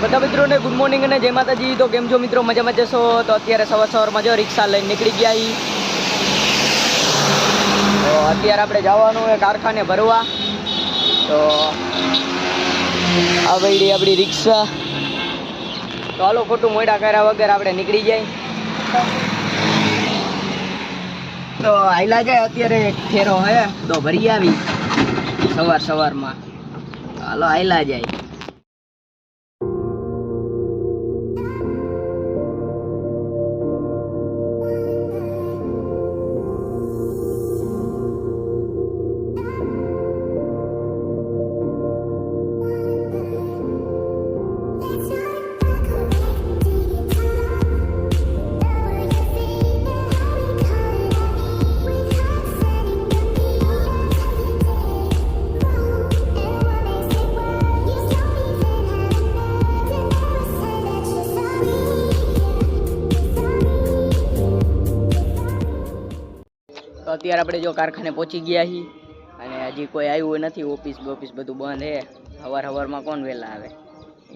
બધા મિત્રોને good morning અને જય માતાજી. તો કેમ છો મિત્રો? મજામાં જશો તો અત્યારે સવાર સવારમાં જો રિક્ષા લઈને નીકળી ગયા ઈ. તો અત્યારે આપણે જવાનું હોય કારખાને ભરવા. તો આ વળી આપણી રિક્ષા. તો હાલો, ખોટું મોડા કર્યા વગર આપણે નીકળી જાય. તો આયલા જાય અત્યારે એક ફેરો હે, તો ભરી આવી. સવાર સવારમાં. હાલો, આયલા જાય. અત્યારે આપણે જો કારખાને પહોંચી ગયા છીએ અને હજી કોઈ આવ્યું નથી, ઓફિસ બોફિસ બધું બંધ હે. સવાર સવારમાં કોણ વહેલા આવે?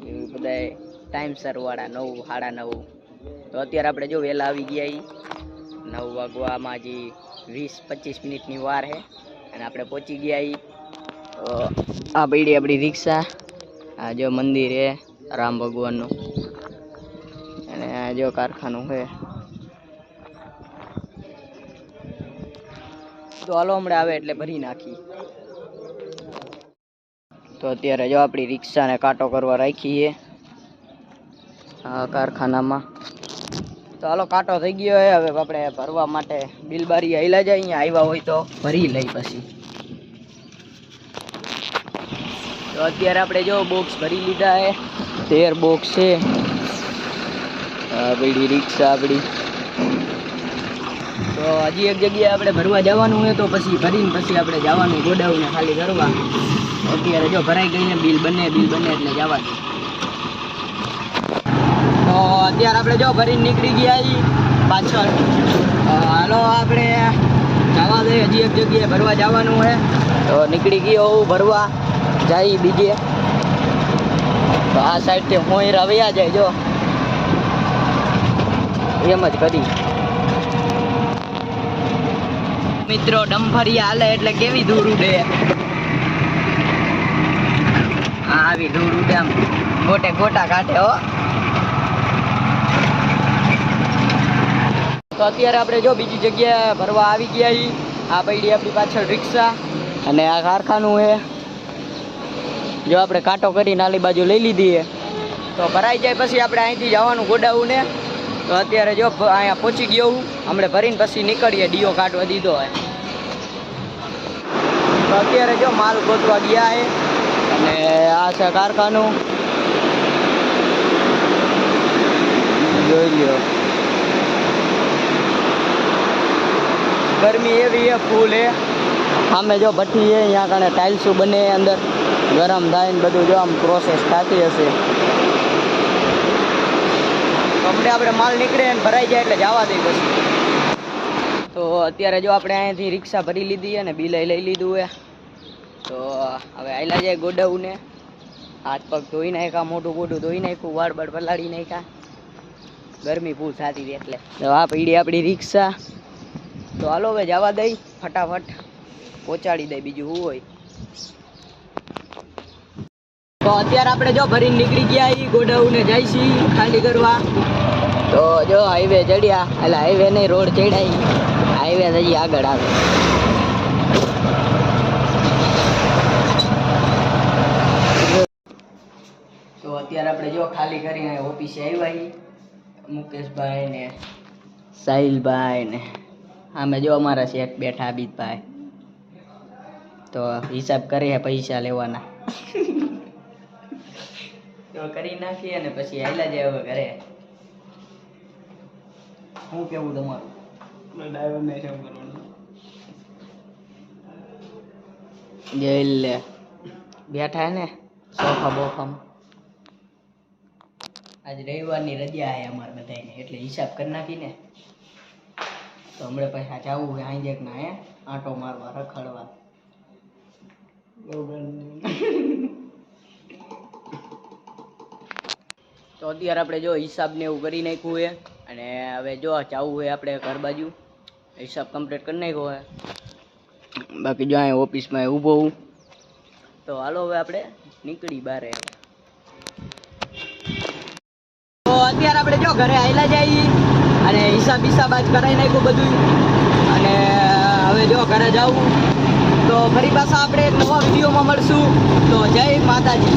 એ બધા ટાઈમસરવાળા નવ, સાડા નવ. તો અત્યારે આપણે જો વહેલા આવી ગયા છીએ. નવ વાગવામાં હજી વીસ, પચીસ મિનિટની વાર હે અને આપણે પહોંચી ગયા છીએ. તો આ પડી આપણી રિક્ષા, આ જો મંદિર હે, રામ ભગવાનનું. અને આ જો કારખાનું છે તો હાલો હમણાં આવે એટલે ભરી નાખી. તો અત્યારે જો આપણી રિક્ષાને કાંટો કરવા રાખીએ. આ કારખાનામાં. તો હાલો કાંટો થઈ ગયો છે હવે આપણે ભરવા માટે બિલબારી હેલા જાય, અહીંયા આવ્યા હોય તો ભરી લઈ પછી. તો અત્યારે આપણે જો બોક્સ ભરી લીધા છે તેર બોક્સ છે. આ બધી રિક્ષા આપણી. હજી એક જગ્યાએ આપણે ભરવા જવાનું હોય તો પછી ભરીને પછી આપણે જવાનું ગોડાઉને ખાલી કરવા. અત્યારે જો ભરાઈ ગઈ ને બિલ બને બિલ બને એટલે જવાનું. તો અત્યારે આપણે જો ભરીને નીકળી ગયા પાછળ. હાલો આપણે જવા દઈએ, હજી એક જગ્યાએ ભરવા જવાનું હોય. તો નીકળી ગયો હું ભરવા, જાય બીજે. તો આ સાઈડથી મોઈર રવ્યા જાય, જો. એમ જ કરી. મિત્રો ડમ્ફરિયા હાલે એટલે કેવી ધૂળ ઉડે? આવી ધૂળ ઉડે આમ, ગોટે ગોટા કાઢે, હો. તો અત્યારે આપણે જો બીજી જગ્યાએ ભરવા આવી ગયા છીએ આ પડી આપણી પાછળ રિક્ષા અને આ કારખાનું છે. જો આપણે કાંટો કરીને આલી બાજુ લઈ લીધી તો ભરાઈ જાય પછી આપણે અહીંથી જવાનું ગોડાઉન. તો અત્યારે જો અહીંયા પહોંચી ગયો હું, હમણાં ભરીને પછી નીકળીએ ડીઓ કાઢવા દીધો હોય તો અત્યારે જો માલ ગોતવા ગયા છે અને આ છે કારખાનું. જોઈ લ્યો. ગરમી એવી છે ફૂલ એ સામે જો ભઠ્ઠી છે અહીંયા કણે ટાઇલ્સું બને અંદર. ગરમ થાય ને બધું જો આમ પ્રોસેસ થતી હશે. તો આપણે માલ નીકળે ને ભરાઈ જાય એટલે જવા દઈ પછી. તો અત્યારે જો આપણે અહીંયાથી રિક્ષા ભરી લીધી અને ને બિલ લઈ લીધું છે. તો હવે આયલા જાય ગોડાઉને. હાથ પગ ધોઈ નાખ્યા મોટું મોટું ધોઈ નાખ્યું, વાળ બાળ પલાળી નાખ્યા. ગરમી ફૂલ થતી હતી એટલે. તો આ પીડી આપણી રિક્ષા. તો હાલો હવે જવા દઈ, ફટાફટ. પહોંચાડી દઈ બીજું શું હોય. તો અત્યારે આપણે જો ભરીને નીકળી ગયા છીએ ગોડાઉને જાય છીએ ખાલી કરવા. તો જો હાઈવે ચડ્યા. એટલે હાઈવે નહીં, રોડ ચડાઈ હાઈવે હજી આગળ આવે. તો અત્યારે આપણે જો ખાલી કરીને ઓફિસે આવ્યા મુકેશભાઈ ને સાહિલભાઈ ને. અમે જો અમારા શેઠ બેઠા અબીતભાઈ તો હિસાબ કરીએ પૈસા લેવાના. તો કરી નાખીએ અને પછી આયલા જાય હવે ઘરે. શું કેવું તમારું? જઈ લે. બેઠા ને સોફા બોફામાં. આજ રવિવારની રજા છે અમારે બધાને એટલે હિસાબ કરી નાખીને. તો હમણાં પૈસા જવું હોય ના હે આંટો મારવા રખડવા. તો અત્યારે આપણે જો હિસાબ ને એવું કરી નાખ્યું છે. અને હવે જો જવું હોય આપણે ઘર બાજુ, હિસાબ કમ્પ્લીટ કરી નાખ્યો હોય. બાકી જો અહીં ઓફિસમાં ઊભો હું. તો હાલો હવે આપણે નીકળી બારે. તો અત્યારે આપણે જો ઘરે આવેલા જઈએ અને હિસાબ હિસાબ આજ કરાવી નાખ્યું બધું. અને હવે જો ઘરે જવું. તો ફરી પાછા આપણે નવા વિડીયોમાં મળશું. તો જય માતાજી.